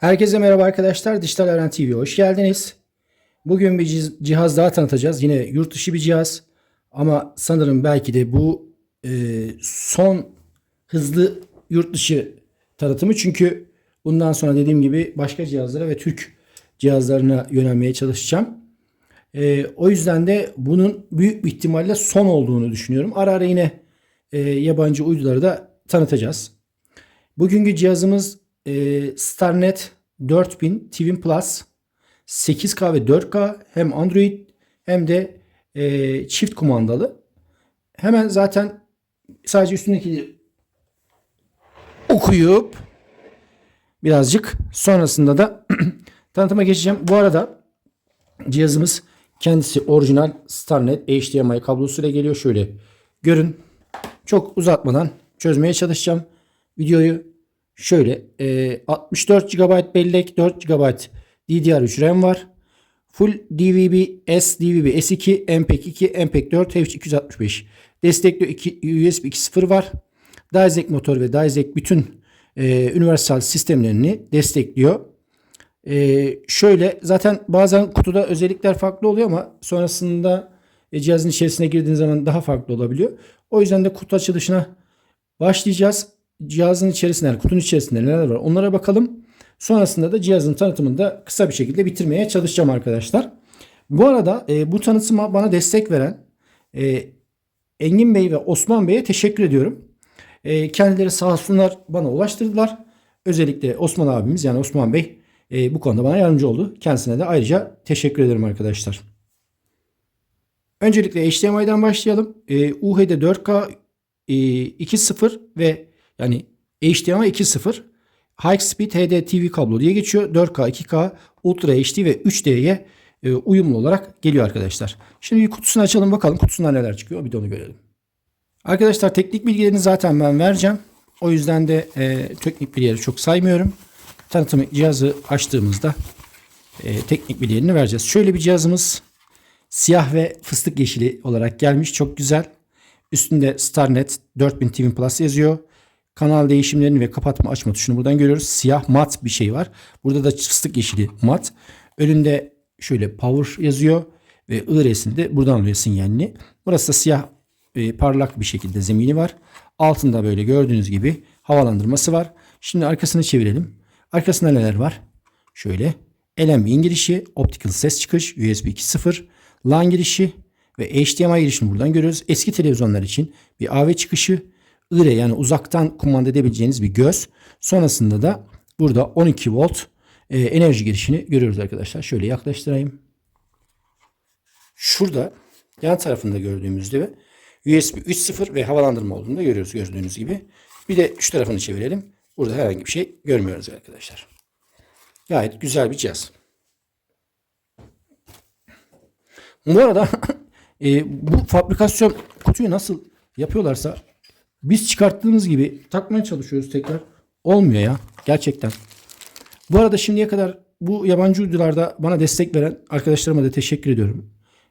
Herkese merhaba arkadaşlar. Dijital Öğren TV'ye hoş geldiniz. Bugün bir cihaz daha tanıtacağız. Yine yurt dışı bir cihaz. Ama sanırım belki de bu e, son hızlı yurt dışı tanıtımı. Çünkü bundan sonra dediğim gibi başka cihazlara ve Türk cihazlarına yönelmeye çalışacağım. E, o yüzden de bunun büyük bir ihtimalle son olduğunu düşünüyorum. Ara ara yine e, yabancı uyduları da tanıtacağız. Bugünkü cihazımız e, StarNet 4000 Twin Plus 8K ve 4K hem Android hem de e, çift kumandalı. Hemen zaten sadece üstündeki okuyup birazcık sonrasında da tanıtıma geçeceğim. Bu arada cihazımız kendisi orijinal StarNet HDMI kablosuyla geliyor. Şöyle görün. Çok uzatmadan çözmeye çalışacağım videoyu. Şöyle e, 64 GB bellek 4 GB DDR3 RAM var. Full DVB, SDVB, S2, MPEG-2, MPEG-4, H265. Destekliyor iki, USB 2.0 var. Dizek motor ve Dizek bütün e, universal sistemlerini destekliyor. E, şöyle zaten bazen kutuda özellikler farklı oluyor ama sonrasında e, cihazın içerisine girdiğiniz zaman daha farklı olabiliyor. O yüzden de kutu açılışına başlayacağız. Cihazın içerisinde, yani kutunun içerisinde neler var onlara bakalım. Sonrasında da cihazın tanıtımını da kısa bir şekilde bitirmeye çalışacağım arkadaşlar. Bu arada e, bu tanıtıma bana destek veren e, Engin Bey ve Osman Bey'e teşekkür ediyorum. E, kendileri sağ olsunlar bana ulaştırdılar. Özellikle Osman abimiz yani Osman Bey e, bu konuda bana yardımcı oldu. Kendisine de ayrıca teşekkür ederim arkadaşlar. Öncelikle HDMI'den başlayalım. E, UHD 4K e, 2.0 ve yani HDMI 2.0 High Speed HD TV kablo diye geçiyor. 4K, 2K, Ultra HD ve 3D'ye e, uyumlu olarak geliyor arkadaşlar. Şimdi bir kutusunu açalım bakalım kutusundan neler çıkıyor bir de onu görelim. Arkadaşlar teknik bilgilerini zaten ben vereceğim. O yüzden de e, teknik bilgileri çok saymıyorum. Tanıtım cihazı açtığımızda e, teknik bilgilerini vereceğiz. Şöyle bir cihazımız siyah ve fıstık yeşili olarak gelmiş. Çok güzel. Üstünde StarNet 4000 TV Plus yazıyor. Kanal değişimlerini ve kapatma açma tuşunu buradan görüyoruz. Siyah mat bir şey var. Burada da fıstık yeşili mat. Önünde şöyle power yazıyor ve I resmi de buradan alıyor sinyalini. Burası da siyah e, parlak bir şekilde zemini var. Altında böyle gördüğünüz gibi havalandırması var. Şimdi arkasını çevirelim. Arkasında neler var? Şöyle LNB'in girişi, optical ses çıkış, USB 2.0, LAN girişi ve HDMI girişini buradan görüyoruz. Eski televizyonlar için bir AV çıkışı, IRE yani uzaktan kumanda edebileceğiniz bir göz. Sonrasında da burada 12 volt e, enerji girişini görüyoruz arkadaşlar. Şöyle yaklaştırayım. Şurada yan tarafında gördüğümüzde USB 3.0 ve havalandırma olduğunu da görüyoruz gördüğünüz gibi. Bir de şu tarafını çevirelim. Burada herhangi bir şey görmüyoruz arkadaşlar. Gayet güzel bir cihaz. Bu arada e, bu fabrikasyon kutuyu nasıl yapıyorlarsa biz çıkarttığımız gibi takmaya çalışıyoruz tekrar. Olmuyor ya. Gerçekten. Bu arada şimdiye kadar bu yabancı uydularda bana destek veren arkadaşlarıma da teşekkür ediyorum.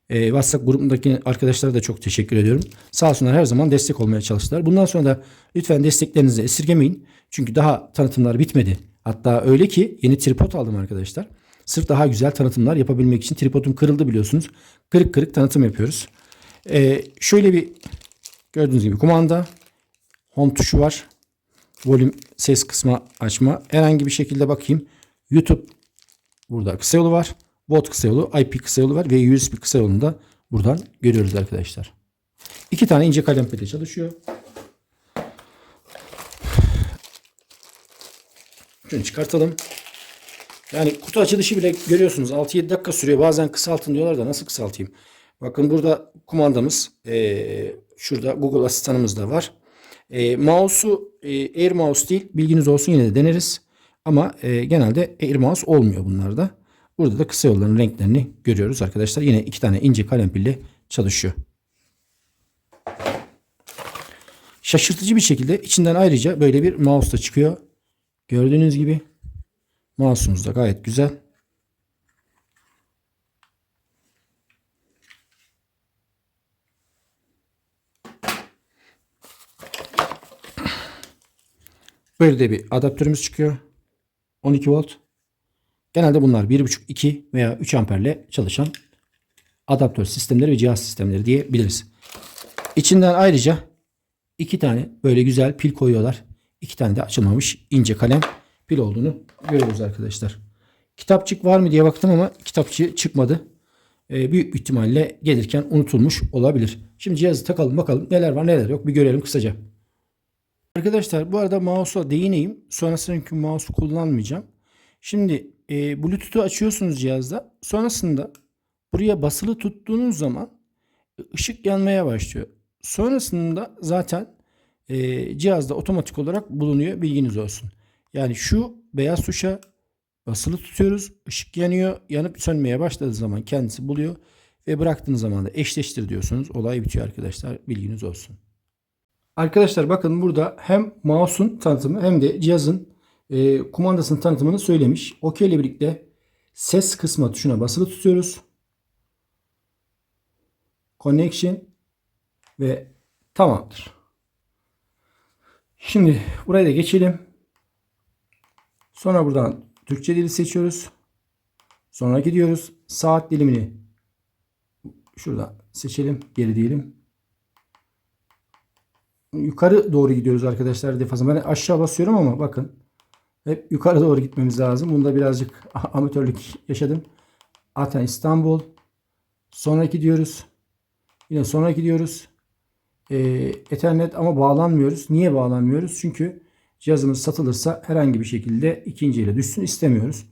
Ee, WhatsApp grubundaki arkadaşlara da çok teşekkür ediyorum. Sağ olsunlar her zaman destek olmaya çalıştılar. Bundan sonra da lütfen desteklerinizi esirgemeyin. Çünkü daha tanıtımlar bitmedi. Hatta öyle ki yeni tripod aldım arkadaşlar. Sırf daha güzel tanıtımlar yapabilmek için tripodum kırıldı biliyorsunuz. Kırık kırık tanıtım yapıyoruz. Ee, şöyle bir gördüğünüz gibi kumanda. Home tuşu var. Volüm ses kısma açma. Herhangi bir şekilde bakayım. YouTube burada kısa yolu var. Bot kısa yolu, IP kısa yolu var ve USB kısa yolunu da buradan görüyoruz arkadaşlar. İki tane ince kalem pili çalışıyor. Şunu çıkartalım. Yani kutu açılışı bile görüyorsunuz 6-7 dakika sürüyor. Bazen kısaltın diyorlar da nasıl kısaltayım? Bakın burada kumandamız. Ee, şurada Google asistanımız da var. E, mouse'u e, Air Mouse değil bilginiz olsun yine de deneriz. Ama e, genelde Air Mouse olmuyor bunlarda. Burada da kısa yolların renklerini görüyoruz arkadaşlar. Yine iki tane ince kalem pille çalışıyor. Şaşırtıcı bir şekilde içinden ayrıca böyle bir mouse da çıkıyor. Gördüğünüz gibi mouse'umuz da gayet güzel. Böyle de bir adaptörümüz çıkıyor. 12 volt. Genelde bunlar 1.5, 2 veya 3 amperle çalışan adaptör sistemleri ve cihaz sistemleri diyebiliriz. İçinden ayrıca iki tane böyle güzel pil koyuyorlar. İki tane de açılmamış ince kalem pil olduğunu görüyoruz arkadaşlar. Kitapçık var mı diye baktım ama kitapçığı çıkmadı. Ee, büyük ihtimalle gelirken unutulmuş olabilir. Şimdi cihazı takalım bakalım neler var neler yok bir görelim kısaca. Arkadaşlar bu arada mouse'a değineyim. Sonrasında çünkü mouse kullanmayacağım. Şimdi e, Bluetooth'u açıyorsunuz cihazda. Sonrasında buraya basılı tuttuğunuz zaman ışık yanmaya başlıyor. Sonrasında zaten e, cihazda otomatik olarak bulunuyor. Bilginiz olsun. Yani şu beyaz tuşa basılı tutuyoruz. ışık yanıyor. Yanıp sönmeye başladığı zaman kendisi buluyor. Ve bıraktığınız zaman da eşleştir diyorsunuz. Olay bitiyor arkadaşlar. Bilginiz olsun. Arkadaşlar bakın burada hem mouse'un tanıtımı hem de cihazın e, kumandasının tanıtımını söylemiş. OK ile birlikte ses kısmı tuşuna basılı tutuyoruz. Connection ve tamamdır. Şimdi buraya da geçelim. Sonra buradan Türkçe dili seçiyoruz. Sonra gidiyoruz. Saat dilimini şurada seçelim. Geri diyelim. Yukarı doğru gidiyoruz arkadaşlar defasında. Ben aşağı basıyorum ama bakın. Hep yukarı doğru gitmemiz lazım. Bunda birazcık amatörlük yaşadım. Aten İstanbul. Sonra gidiyoruz. Yine sonra gidiyoruz. Ee, Ethernet ama bağlanmıyoruz. Niye bağlanmıyoruz? Çünkü cihazımız satılırsa herhangi bir şekilde ikinci ele düşsün istemiyoruz.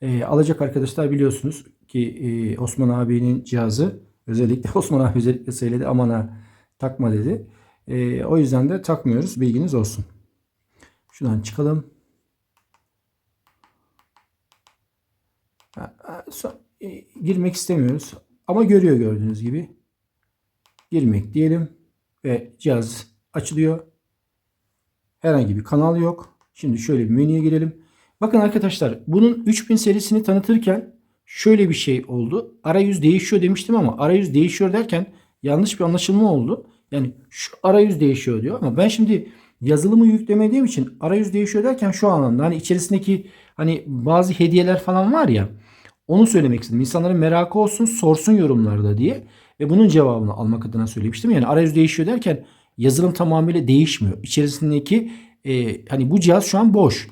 Ee, alacak arkadaşlar biliyorsunuz ki e, Osman abinin cihazı özellikle Osman abi özellikle söyledi aman ha takma dedi. E, o yüzden de takmıyoruz. Bilginiz olsun. Şuradan çıkalım. E, girmek istemiyoruz. Ama görüyor gördüğünüz gibi. Girmek diyelim. Ve cihaz açılıyor. Herhangi bir kanal yok. Şimdi şöyle bir menüye girelim. Bakın arkadaşlar bunun 3000 serisini tanıtırken şöyle bir şey oldu. Arayüz değişiyor demiştim ama arayüz değişiyor derken yanlış bir anlaşılma oldu. Yani şu arayüz değişiyor diyor ama ben şimdi yazılımı yüklemediğim için arayüz değişiyor derken şu anlamda hani içerisindeki hani bazı hediyeler falan var ya onu söylemek istedim. İnsanların merakı olsun sorsun yorumlarda diye ve bunun cevabını almak adına söylemiştim. Yani arayüz değişiyor derken yazılım tamamıyla değişmiyor. İçerisindeki e, hani bu cihaz şu an boş.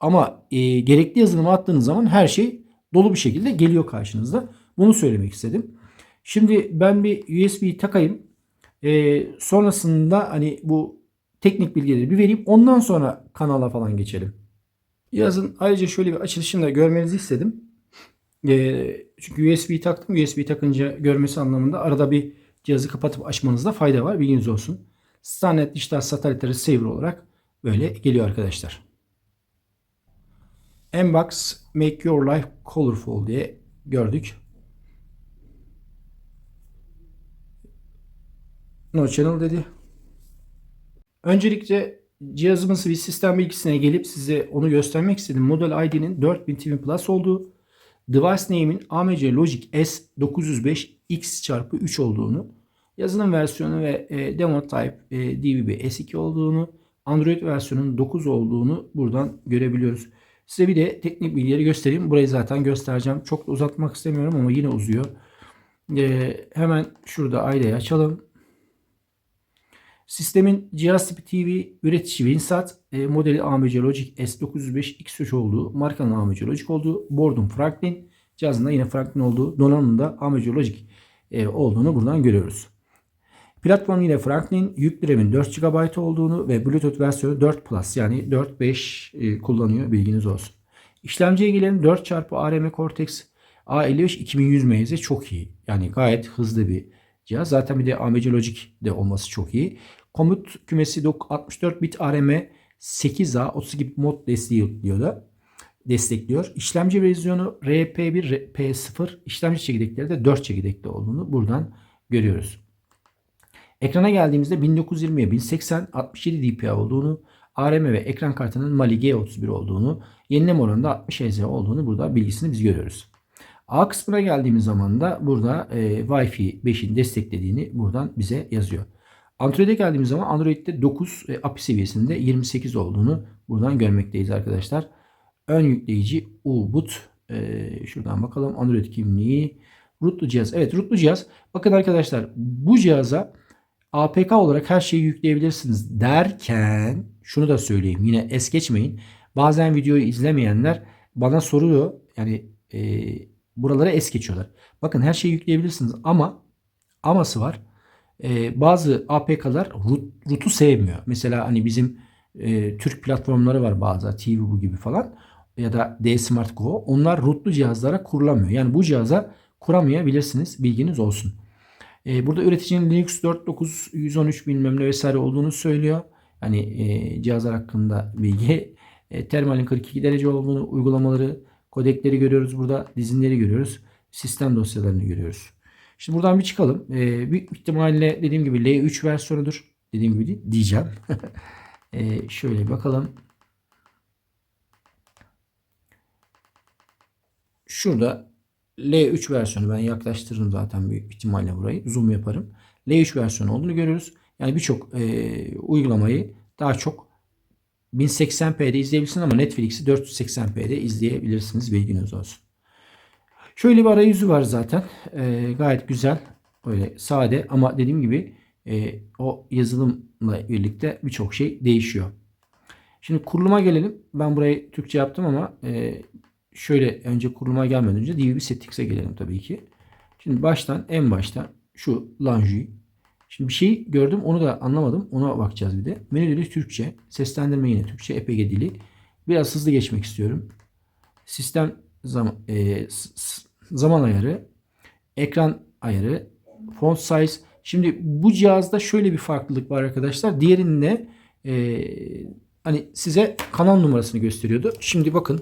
Ama e, gerekli yazılımı attığınız zaman her şey dolu bir şekilde geliyor karşınızda. Bunu söylemek istedim. Şimdi ben bir USB takayım. E, sonrasında hani bu teknik bilgileri bir vereyim. Ondan sonra kanala falan geçelim. Yazın ayrıca şöyle bir açılışını da görmenizi istedim. E, çünkü USB taktım. USB takınca görmesi anlamında arada bir cihazı kapatıp açmanızda fayda var. Bilginiz olsun. Starnet Digital Satellite Receiver olarak böyle geliyor arkadaşlar. Mbox Make Your Life Colorful diye gördük. No Channel dedi. Öncelikle cihazımız bir sistem bilgisine gelip size onu göstermek istedim. Model ID'nin 4000 TV Plus olduğu, device name'in AMC Logic S905X çarpı 3 olduğunu, yazılım versiyonu ve e, demo type e, DVB S2 olduğunu, Android versiyonunun 9 olduğunu buradan görebiliyoruz. Size bir de teknik bilgileri göstereyim. Burayı zaten göstereceğim. Çok da uzatmak istemiyorum ama yine uzuyor. E, hemen şurada aileyi açalım. Sistemin cihaz tipi TV üretici Winsat, e, modeli AMC Logic S905 X3 olduğu, markanın AMC Logic olduğu, board'un Franklin, cihazında yine Franklin olduğu, donanımında AMC Logic e, olduğunu buradan görüyoruz. Platform yine Franklin, yük RAM'in 4 GB olduğunu ve Bluetooth versiyonu 4 Plus yani 4.5 e, kullanıyor bilginiz olsun. İşlemciye gelelim 4 çarpı ARM Cortex A55 2100 MHz çok iyi. Yani gayet hızlı bir cihaz. Zaten bir de AMC Logic de olması çok iyi. Komut kümesi 64 bit ARM 8A 32 bit mod destekliyor da destekliyor. İşlemci vizyonu RP1 P0 işlemci çekirdekleri de 4 çekirdekli olduğunu buradan görüyoruz. Ekrana geldiğimizde 1920'ye 1080 67 dpi olduğunu, ARM ve ekran kartının Mali G31 olduğunu, yenileme oranında 60 Hz olduğunu burada bilgisini biz görüyoruz. A kısmına geldiğimiz zaman da burada e, Wi-Fi 5'in desteklediğini buradan bize yazıyor. Android'e geldiğimiz zaman Android'de 9 e, API seviyesinde 28 olduğunu buradan görmekteyiz arkadaşlar. ön yükleyici U-boot. Ee, şuradan bakalım. Android kimliği. Rootlu cihaz. Evet rootlu cihaz. Bakın arkadaşlar bu cihaza APK olarak her şeyi yükleyebilirsiniz derken şunu da söyleyeyim. Yine es geçmeyin. Bazen videoyu izlemeyenler bana soruyor. Yani e, buralara es geçiyorlar. Bakın her şeyi yükleyebilirsiniz ama aması var. E, bazı APK'lar root, root'u sevmiyor. Mesela hani bizim e, Türk platformları var bazı TV bu gibi falan ya da D-Smart Go. Onlar rootlu cihazlara kurulamıyor. Yani bu cihaza kuramayabilirsiniz. Bilginiz olsun. E, burada üreticinin Linux 4.9 113 bilmem ne vesaire olduğunu söylüyor. Hani e, cihazlar hakkında bilgi. E, termalin 42 derece olduğunu, uygulamaları, kodekleri görüyoruz burada. Dizinleri görüyoruz. Sistem dosyalarını görüyoruz. Şimdi buradan bir çıkalım. E, büyük ihtimalle dediğim gibi L3 versiyonudur. Dediğim gibi değil, diyeceğim. e, şöyle bakalım. Şurada L3 versiyonu ben yaklaştırırım zaten büyük ihtimalle burayı. Zoom yaparım. L3 versiyonu olduğunu görüyoruz. Yani birçok e, uygulamayı daha çok 1080p'de izleyebilirsiniz ama Netflix'i 480p'de izleyebilirsiniz. Bilginiz olsun. Şöyle bir arayüzü var zaten. E, gayet güzel. Böyle sade ama dediğim gibi e, o yazılımla birlikte birçok şey değişiyor. Şimdi kuruluma gelelim. Ben burayı Türkçe yaptım ama e, şöyle önce kuruluma gelmeden önce DVB Settings'e gelelim tabii ki. Şimdi baştan en baştan şu Lanju'yu. Şimdi bir şey gördüm onu da anlamadım. Ona bakacağız bir de. Menü dili Türkçe. Seslendirme yine Türkçe. EPG dili. Biraz hızlı geçmek istiyorum. Sistem zaman, e, zaman ayarı. Ekran ayarı. Font size. Şimdi bu cihazda şöyle bir farklılık var arkadaşlar. Diğerinde e, hani size kanal numarasını gösteriyordu. Şimdi bakın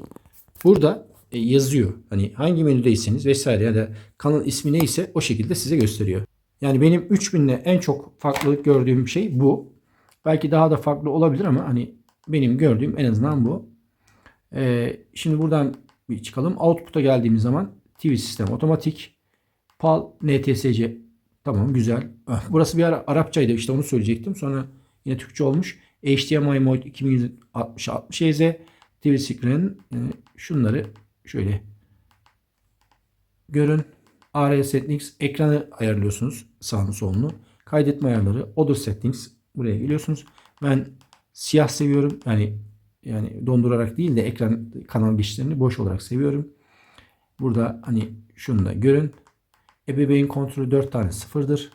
burada e, yazıyor. Hani hangi menüdeyseniz vesaire ya da kanal ismi neyse o şekilde size gösteriyor. Yani benim 3000'le en çok farklılık gördüğüm şey bu. Belki daha da farklı olabilir ama hani benim gördüğüm en azından bu. Ee, şimdi buradan bir çıkalım. Output'a geldiğimiz zaman TV sistem otomatik. PAL, NTSC tamam güzel. Ah, Burası bir ara Arapçaydı işte onu söyleyecektim. Sonra yine Türkçe olmuş. HDMI mod 2060 60 Hz. TV screen e, şunları şöyle görün. AR settings ekranı ayarlıyorsunuz sağını solunu. Kaydetme ayarları other settings buraya geliyorsunuz. Ben siyah seviyorum. Yani yani dondurarak değil de ekran kanal geçişlerini boş olarak seviyorum. Burada hani şunu da görün. Ebeveyn kontrolü 4 tane sıfırdır.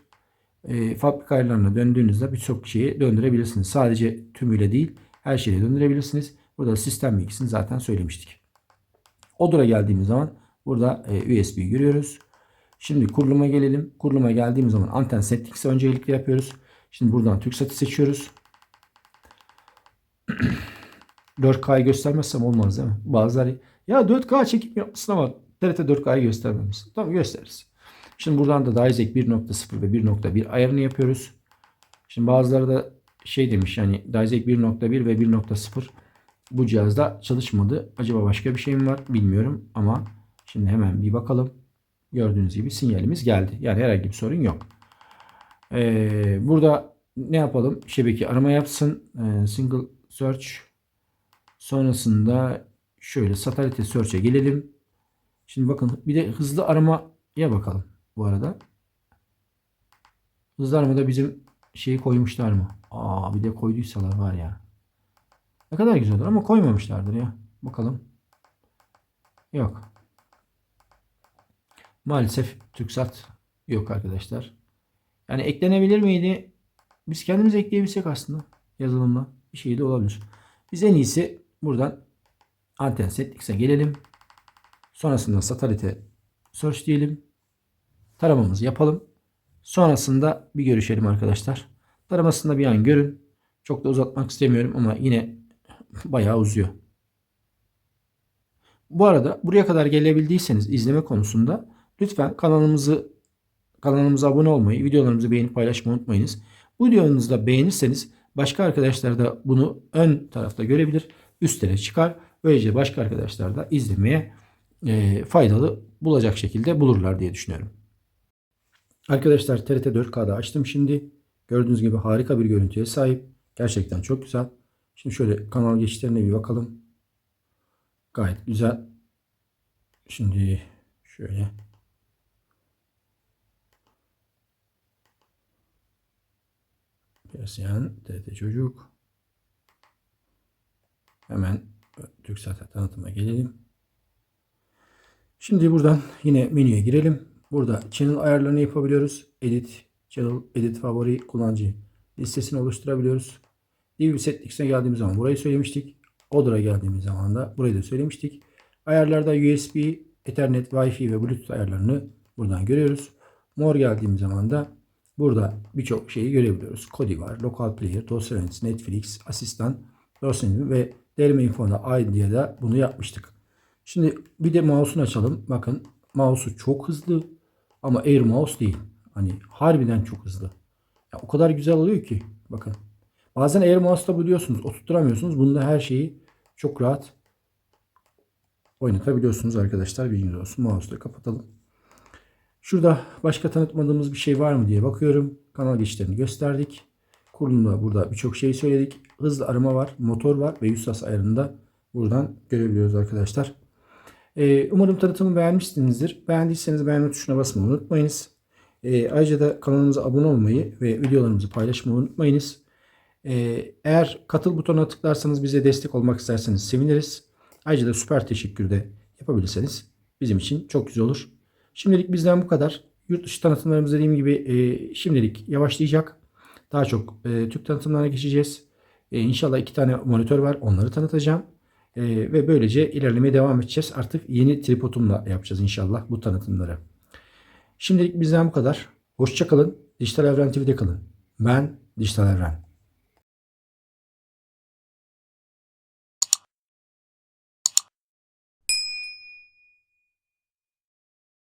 E, fabrika ayarlarına döndüğünüzde birçok şeyi döndürebilirsiniz. Sadece tümüyle değil her şeyi döndürebilirsiniz. Burada sistem bilgisini zaten söylemiştik. Odur'a geldiğimiz zaman burada e, USB görüyoruz. Şimdi kuruluma gelelim. Kuruluma geldiğimiz zaman anten settings'e öncelikle yapıyoruz. Şimdi buradan TürkSat'ı seçiyoruz. 4K'yı göstermezsem olmaz değil mi? Bazıları ya 4K çekim yapmışsın ama TRT 4K'yı göstermemişsin. Tamam gösteririz. Şimdi buradan da DirectX 1.0 ve 1.1 ayarını yapıyoruz. Şimdi bazıları da şey demiş yani DirectX 1.1 ve 1.0 bu cihazda çalışmadı. Acaba başka bir şey mi var bilmiyorum ama şimdi hemen bir bakalım. Gördüğünüz gibi sinyalimiz geldi. Yani herhangi bir sorun yok. Ee, burada ne yapalım? Şebeke arama yapsın. Ee, single search. Sonrasında şöyle satellite search'e gelelim. Şimdi bakın bir de hızlı aramaya bakalım bu arada. Hızlı aramada bizim şeyi koymuşlar mı? Aa bir de koyduysalar var ya. Ne kadar güzel olur ama koymamışlardır ya. Bakalım. Yok. Maalesef TürkSat yok arkadaşlar. Yani eklenebilir miydi? Biz kendimiz ekleyebilsek aslında yazılımla bir şey de olabilir. Biz en iyisi buradan anten settings'e gelelim. Sonrasında satellite search diyelim. Taramamızı yapalım. Sonrasında bir görüşelim arkadaşlar. Taramasında bir an görün. Çok da uzatmak istemiyorum ama yine bayağı uzuyor. Bu arada buraya kadar gelebildiyseniz izleme konusunda lütfen kanalımızı kanalımıza abone olmayı, videolarımızı beğenip paylaşmayı unutmayınız. Bu videomuzu da beğenirseniz başka arkadaşlar da bunu ön tarafta görebilir, üstlere çıkar. Böylece başka arkadaşlar da izlemeye e, faydalı bulacak şekilde bulurlar diye düşünüyorum. Arkadaşlar TRT 4K'da açtım şimdi. Gördüğünüz gibi harika bir görüntüye sahip. Gerçekten çok güzel. Şimdi şöyle kanal geçişlerine bir bakalım. Gayet güzel. Şimdi şöyle Persiyan TRT Çocuk Hemen TürkSat tanıtıma gelelim. Şimdi buradan yine menüye girelim. Burada channel ayarlarını yapabiliyoruz. Edit, channel, edit favori kullanıcı listesini oluşturabiliyoruz. DV Settings'e geldiğimiz zaman burayı söylemiştik. Order'a geldiğimiz zaman da burayı da söylemiştik. Ayarlarda USB, Ethernet, Wi-Fi ve Bluetooth ayarlarını buradan görüyoruz. More geldiğimiz zaman da burada birçok şeyi görebiliyoruz. Kodi var, Local Player, Dosya Netflix, Asistan, Dosya ve Derime Info'da ID'ye de bunu yapmıştık. Şimdi bir de mouse'unu açalım. Bakın mouse'u çok hızlı ama Air Mouse değil. Hani harbiden çok hızlı. Ya o kadar güzel oluyor ki. Bakın. Bazen Air Mouse'da biliyorsunuz oturtturamıyorsunuz. Bunda her şeyi çok rahat oynatabiliyorsunuz arkadaşlar. Bilginiz olsun. Mouse'u kapatalım. Şurada başka tanıtmadığımız bir şey var mı diye bakıyorum. Kanal geçişlerini gösterdik. Kurulumda burada birçok şey söyledik. Hızlı arama var, motor var ve yüz ayarında buradan görebiliyoruz arkadaşlar. Ee, umarım tanıtımı beğenmişsinizdir. Beğendiyseniz beğenme tuşuna basmayı unutmayınız. Ee, ayrıca da kanalımıza abone olmayı ve videolarımızı paylaşmayı unutmayınız. Ee, eğer katıl butonuna tıklarsanız bize destek olmak isterseniz seviniriz. Ayrıca da süper teşekkür de yapabilirseniz bizim için çok güzel olur. Şimdilik bizden bu kadar. Yurt dışı tanıtımlarımız dediğim gibi e, şimdilik yavaşlayacak. Daha çok e, Türk tanıtımlarına geçeceğiz. E, inşallah iki tane monitör var. Onları tanıtacağım. E, ve böylece ilerlemeye devam edeceğiz. Artık yeni tripodumla yapacağız inşallah bu tanıtımları. Şimdilik bizden bu kadar. Hoşçakalın. Dijital Evren TV'de kalın. Ben Dijital Evren.